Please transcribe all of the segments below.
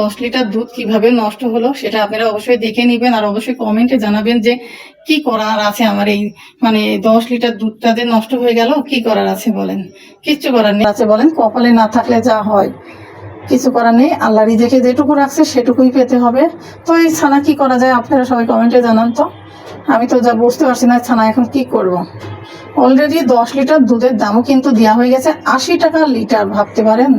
দশ লিটার দুধ কীভাবে নষ্ট হলো সেটা আপনারা অবশ্যই দেখে নেবেন আর অবশ্যই কমেন্টে জানাবেন যে কি করার আছে আমার এই মানে দশ লিটার দুধটা যে নষ্ট হয়ে গেল, কি করার আছে বলেন? কিচ্ছু করার নেই। আছে বলেন, কপালে না থাকলে যা হয়, কিছু করার নেই। আল্লাহ রিজেকে যেটুকু রাখছে সেটুকুই পেতে হবে। তো এই ছানা কি করা যায় আপনারা সবাই কমেন্টে জানান তো। আমি তো যা বুঝতে পারছি না ছানা এখন কি করব। অলরেডি দশ লিটার দুধের দামও কিন্তু দেওয়া হয়ে গেছে আশি টাকা লিটার, ভাবতে পারেন?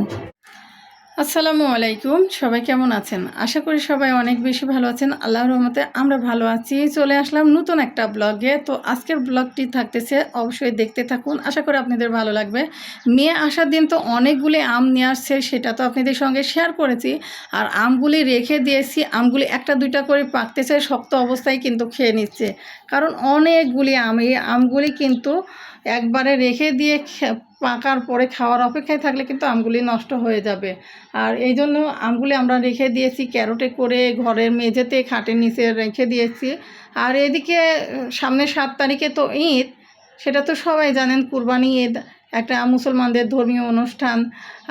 আসসালামু আলাইকুম, সবাই কেমন আছেন? আশা করি সবাই অনেক বেশি ভালো আছেন। আল্লাহর রহমতে আমরা ভালো আছি। চলে আসলাম নতুন একটা ব্লগে। তো আজকের ব্লগটি থাকতেছে, অবশ্যই দেখতে থাকুন। আশা করি আপনাদের ভালো লাগবে। মেয়ে আসার দিন তো অনেকগুলি আম নিয়ে আসছে, সেটা তো আপনাদের সঙ্গে শেয়ার করেছি। আর আমগুলি রেখে দিয়েছি। আমগুলি একটা দুইটা করে পাকতেছে, শক্ত অবস্থায় কিন্তু খেয়ে নিচ্ছে। কারণ অনেকগুলি আম, এই আমগুলি কিন্তু একবারে রেখে দিয়ে পাকার পরে খাওয়ার অপেক্ষায় থাকলে কিন্তু আমগুলি নষ্ট হয়ে যাবে। আর এই জন্য আমগুলি আমরা রেখে দিয়েছি, ক্যারোটে করে ঘরের মেঝেতে, খাটের নিচে রেখে দিয়েছি। আর এদিকে সামনে সাত তারিখে তো ঈদ, সেটা তো সবাই জানেন, কুরবানি ঈদ। একটা মুসলমানদের ধর্মীয় অনুষ্ঠান।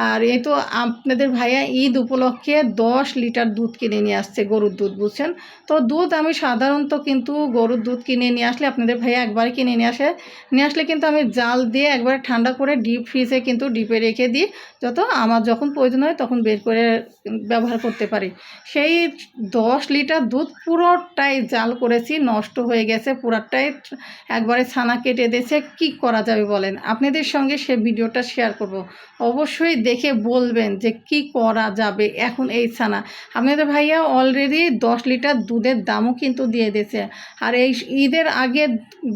আর এই তো আপনাদের ভাইয়া ঈদ উপলক্ষে দশ লিটার দুধ কিনে নিয়ে আসছে গরুর দুধ, বুঝছেন? তো দুধ আমি সাধারণত কিন্তু গরুর দুধ কিনে নিয়ে আসলে আপনাদের ভাইয়া একবারে কিনে নিয়ে আসে। নিয়ে আসলে কিন্তু আমি জাল দিয়ে একবারে ঠান্ডা করে ডিপ ফ্রিজে কিন্তু ডিপে রেখে দিই। যত আমার যখন প্রয়োজন হয় তখন বের করে ব্যবহার করতে পারি। সেই দশ লিটার দুধ পুরোটাই জাল করেছি, নষ্ট হয়ে গেছে, পুরাটাই একবারে ছানা কেটে দিয়েছে। কি করা যাবে বলেন? আপনাদের সঙ্গে সে ভিডিওটা শেয়ার করব। অবশ্যই দেখে বলবেন যে কি করা যাবে এখন এই ছানা। আপনাদের ভাইয়া অলরেডি দশ লিটার দুধের দামও কিন্তু দিয়ে দিয়েছে। আর এই ঈদের আগে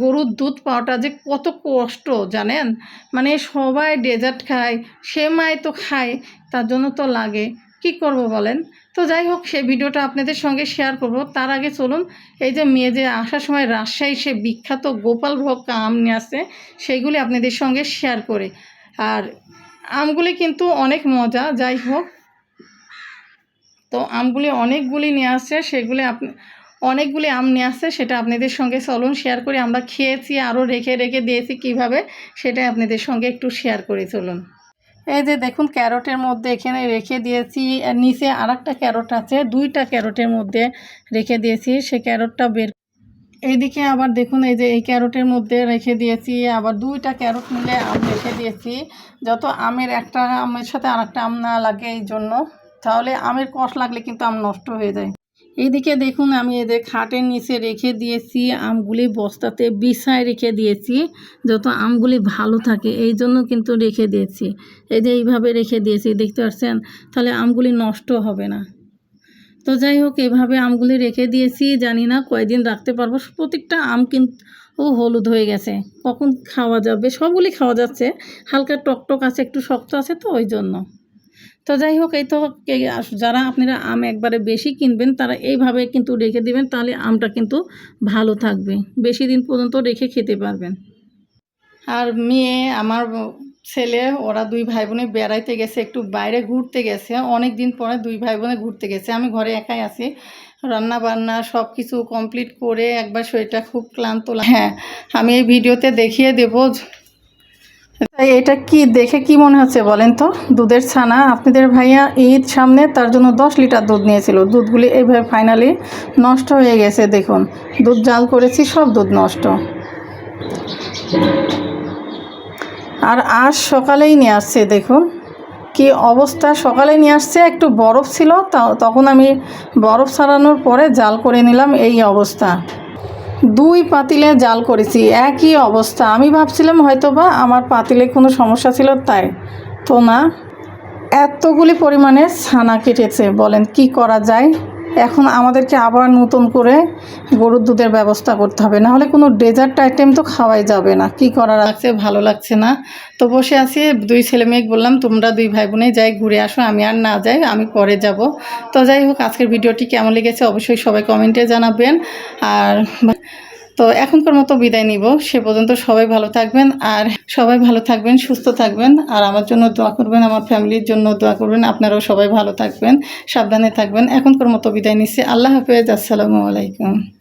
গরুর দুধ পাওয়াটা যে কত কষ্ট, জানেন? মানে সবাই ডেজার্ট খায়, সেমাই তো খায়, তার জন্য তো লাগে। কি করব বলেন? তো যাই হোক, সেই ভিডিওটা আপনাদের সঙ্গে শেয়ার করব। তার আগে চলুন, এই যে মেয়ে যে আসার সময় রাজশাহী সে বিখ্যাত গোপাল ভোগ আম নিয়ে আসছে সেইগুলি আপনাদের সঙ্গে শেয়ার করে। আর আমগুলি কিন্তু অনেক মজা, যাই হোক। তো আমগুলি অনেকগুলি নিয়ে আসছে সেগুলি আপনি অনেকগুলি আম নিয়ে আসছে সেটা আপনাদের সঙ্গে চলুন শেয়ার করে। আমরা খেয়েছি, আরও রেখে রেখে দিয়েছি কীভাবে সেটা আপনাদের সঙ্গে একটু শেয়ার করে, চলুন। এই যে দেখুন ক্যারটের মধ্যে এখানে রেখে দিয়েছি নিচে আর একটা ক্যারট আছে, দুইটা ক্যারটের মধ্যে রেখে দিয়েছি, সে ক্যারটটা বের এইদিকে আবার দেখুন এই যে এই ক্যারটের মধ্যে রেখে দিয়েছি, আবার দুইটা ক্যারট মিলে আম রেখে দিয়েছি। যত আমের একটা আমের সাথে আর একটা আম না লাগে এই জন্য, তাহলে আমের কষ লাগলে কিন্তু আম নষ্ট হয়ে যায়। এইদিকে দেখুন, আমি এদের খাটের নিচে রেখে দিয়েছি, আমগুলি বস্তাতে বিছায় রেখে দিয়েছি, যত আমগুলি ভালো থাকে, এই জন্য কিন্তু রেখে দিয়েছি। এই যে এইভাবে রেখে দিয়েছি, দেখতে পাচ্ছেন? তাহলে আমগুলি নষ্ট হবে না। তো যাই হোক, এভাবে আমগুলি রেখে দিয়েছি, জানি না কয়দিন রাখতে পারব। প্রত্যেকটা আম কিন্তু ও হলুদ হয়ে গেছে। কখন খাওয়া যাবে? সবগুলি খাওয়া যাচ্ছে। হালকা টকটক আছে, একটু শক্ত আছে তো, ওই জন্য। তো যাই হোক, এই তো যারা আপনারা আম একবারে বেশি কিনবেন, তারা এইভাবে কিন্তু রেখে দিবেন, তাহলে আমটা কিন্তু ভালো থাকবে। বেশি দিন পর্যন্ত রেখে খেতে পারবেন। আর মেয়ে, আমার ছেলে, ওরা দুই ভাই বোনে বেড়াইতে গেছে, একটু বাইরে ঘুরতে গেছে। অনেক দিন পরে দুই ভাই বোনে ঘুরতে গেছে। আমি ঘরে একাই আছি। রান্না বান্না সব কিছু কমপ্লিট করে একবার শরীরটা খুব ক্লান্ত হ্যাঁ আমি এই ভিডিওতে দেখিয়ে দেবো। এটা কি দেখে কি মনে হচ্ছে বলেন তো? দুধের ছানা। আপনাদের ভাইয়া ঈদ সামনে তার জন্য দশ লিটার দুধ নিয়েছিল। দুধগুলি এইভাবে ফাইনালি নষ্ট হয়ে গেছে, দেখুন। দুধ জাল করেছি, সব দুধ নষ্ট। আর আজ সকালেই নিয়ে আসছে, দেখুন। কি অবস্থা? সকালে নিয়ে আসছে, একটু বরফ ছিল তখন আমি বরফ ছাড়ানোর পরে জাল করে নিলাম, এই অবস্থা। দুই পাতিলে জাল করেছি, একই অবস্থা। আমি ভাবছিলাম হয়তো বা আমার পাতিলে কোনো সমস্যা ছিল তাই। তো না, এতগুলি পরিমাণে ছানা কেটেছে, বলেন কি করা যায়? এখন আমাদেরকে আবার নতুন করে গরুর দুধের ব্যবস্থা করতে হবে। না হলে কোনো ডেজার্ট আইটেম তো খাওয়াই যাবে না। কি করা লাগছে ভালো লাগছে না। তো বসে আছি, দুই ছেলে মেয়ে বললাম, তোমরা দুই ভাই বোনে যাই ঘুরে আসো, আমি আর না যাই, আমি পরে যাব। তো যাই হোক, আজকের ভিডিওটি কেমন লেগেছে অবশ্যই সবাই কমেন্টে জানাবেন। আর তো এখনকার মতো বিদায় নিব। সে পর্যন্ত সবাই ভালো থাকবেন আর সবাই ভালো থাকবেন, সুস্থ থাকবেন। আর আমার জন্য দোয়া করবেন, আমার ফ্যামিলির জন্য দোয়া করবেন। আপনারাও সবাই ভালো থাকবেন, সাবধানে থাকবেন। এখনকার মতো বিদায় নিচ্ছি। আল্লাহ হাফেজ। আসসালামু আলাইকুম।